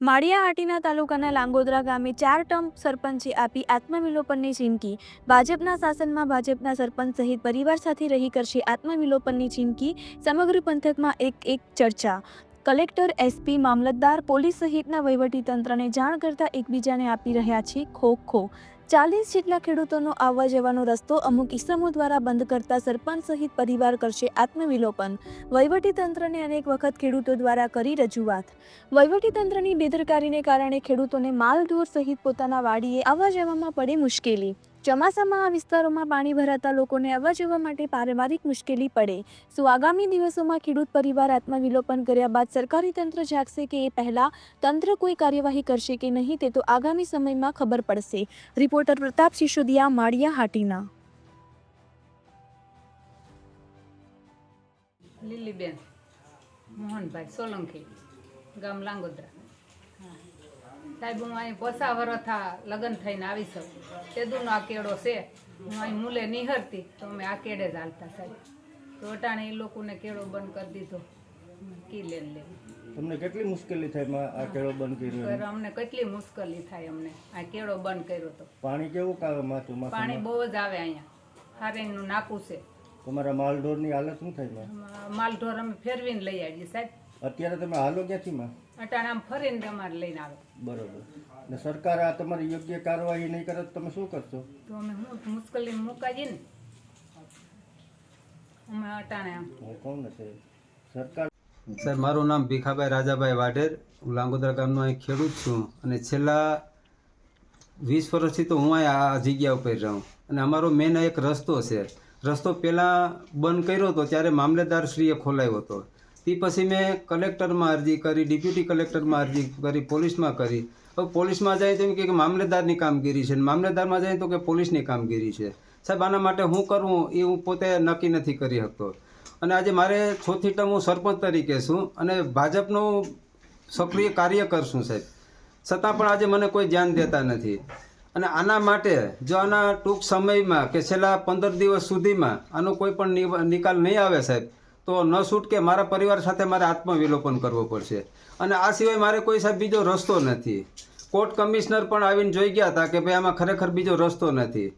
માળિયાહાટીના તાલુકાના લાંગોદરા ગામે ચાર ટર્મ સરપંચે આપી આત્મવિલોપનની ચીમકી. ભાજપના શાસનમાં ભાજપના સરપંચ સહિત પરિવાર સાથે રહી કરશે આત્મવિલોપનની ચીમકી સમગ્ર પંથકમાં એક એક ચર્ચા. કલેક્ટર, એસપી, મામલતદાર, પોલીસ સહિતના વહીવટીતંત્રને જાણ કરતા એકબીજાને આપી રહ્યા છે ખો ખો ચાલીસ જેટલા ખેડૂતોનો આવવા જવાનો રસ્તો અમુક ઇસમો દ્વારા બંધ કરતા સરપંચ સહિત પરિવાર કરશે આત્મવિલોપન. વહીવટીતંત્રને અનેક વખત ખેડૂતો દ્વારા કરી રજૂઆત. વહીવટીતંત્રની બેદરકારીને કારણે ખેડૂતોને માલઢોર સહિત પોતાના વાડીએ આવવા જવામાં પડે મુશ્કેલી. ચોમાસામાં આ વિસ્તારોમાં પાણી ભરાતા લોકોને આવવા જવા માટે પારિવારિક મુશ્કેલી પડે. શું આગામી દિવસોમાં ખેડૂત પરિવાર આત્મવિલોપન કર્યા બાદ સરકારી તંત્ર જાગશે કે એ પહેલાં તંત્ર કોઈ કાર્યવાહી કરશે કે નહીં તે તો આગામી સમયમાં ખબર પડશે. રિપોર્ટર પ્રતાપ સિસોદિયા માળિયા હાટીના. લીલીબેન મોહનભાઈ સોલંકી ગામ લાંગોદરા. સાહેબ હું અહીં પોસા વરથા લગ્ન થઈને આવી શકું તેદુનો આ કેડો છે હું અહીં મૂલે નિહરતી તો અમે આ કેડે જ હાલતા સાહેબ. તો અટાણે એ લોકોને કેળો બંધ કરી દીધો. કી લેન લે તમને કેટલી મુશ્કેલી થાય આ કેળો બંધ કર્યો અમને કેટલી મુશ્કેલી થાય અમને આ કેળો બંધ કર્યો તો. પાણી કેવું કાવે માથું પાણી બહુ જ આવે અહીંયા. હારેનું નાકું છે. તમારા માલઢોરની હાલત શું થાય માલઢોર અમે ફેરવીને લઈ આવીએ સાહેબ. અત્યારે તમે હાલો ક્યાંથી માં? અટાણામ ફરીને તમારે લઈને આવે. બરોબર. ને સરકાર આ તમારી યોગ્ય કાર્યવાહી નહીં કરે તો તમે શું કરશો? તો અમે હું મુશ્કેલી મુકાઈએ ને. અમે અટાણે આમ. હું કહું ને સરકાર સર મારું નામ ભીખાભાઈ રાજાભાઈ વાઢેર. હું લાંગોદરા ગામનો અહીં ખેડૂત છું અને છેલ્લા વીસ વર્ષથી તો હું અહીં આ જગ્યા ઉપર રહું અને અમારો મેન એક રસ્તો છે. રસ્તો પહેલાં બંધ કર્યો હતો ત્યારે મામલેદારશ્રીએ ખોલાવ્યો હતો. તે પછી મેં કલેક્ટરમાં અરજી કરી, ડેપ્યુટી કલેક્ટરમાં અરજી કરી, પોલીસમાં કરી. હવે પોલીસમાં જાય તો એમ કે મામલેદારની કામગીરી છે. મામલેદારમાં જાય તો કે પોલીસની કામગીરી છે. સાહેબ, આના માટે હું કરવું એ હું પોતે નક્કી નથી કરી શકતો. અને આજે મારે ચોથી ટર્મ હું સરપંચ તરીકે છું અને ભાજપનું સક્રિય કાર્ય કરશું સાહેબ. છતાં પણ આજે મને કોઈ ધ્યાન દેતા નથી. અને આના માટે જો આના ટૂંક સમયમાં કે છેલ્લા પંદર દિવસ સુધીમાં આનો કોઈ પણ નિકાલ નહીં આવે સાહેબ તો ન છૂટકે મારા પરિવાર સાથે મારે આત્મવિલોપન કરવું પડશે. અને આ સિવાય મારે કોઈ સાહેબ બીજો રસ્તો નથી. કોર્ટ કમિશનર પણ આવીને જોઈ ગયા હતા કે ભાઈ, આમાં ખરેખર બીજો રસ્તો નથી.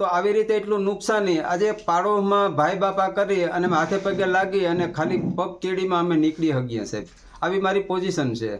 તો આવી રીતે એટલું નુકસાની આજે પાડોમાં ભાઈ બાપા કરી અને હાથે પગે લાગી અને ખાલી પગ કેડીમાં અમે નીકળી શકીએ સાહેબ. આવી મારી પોઝિશન છે.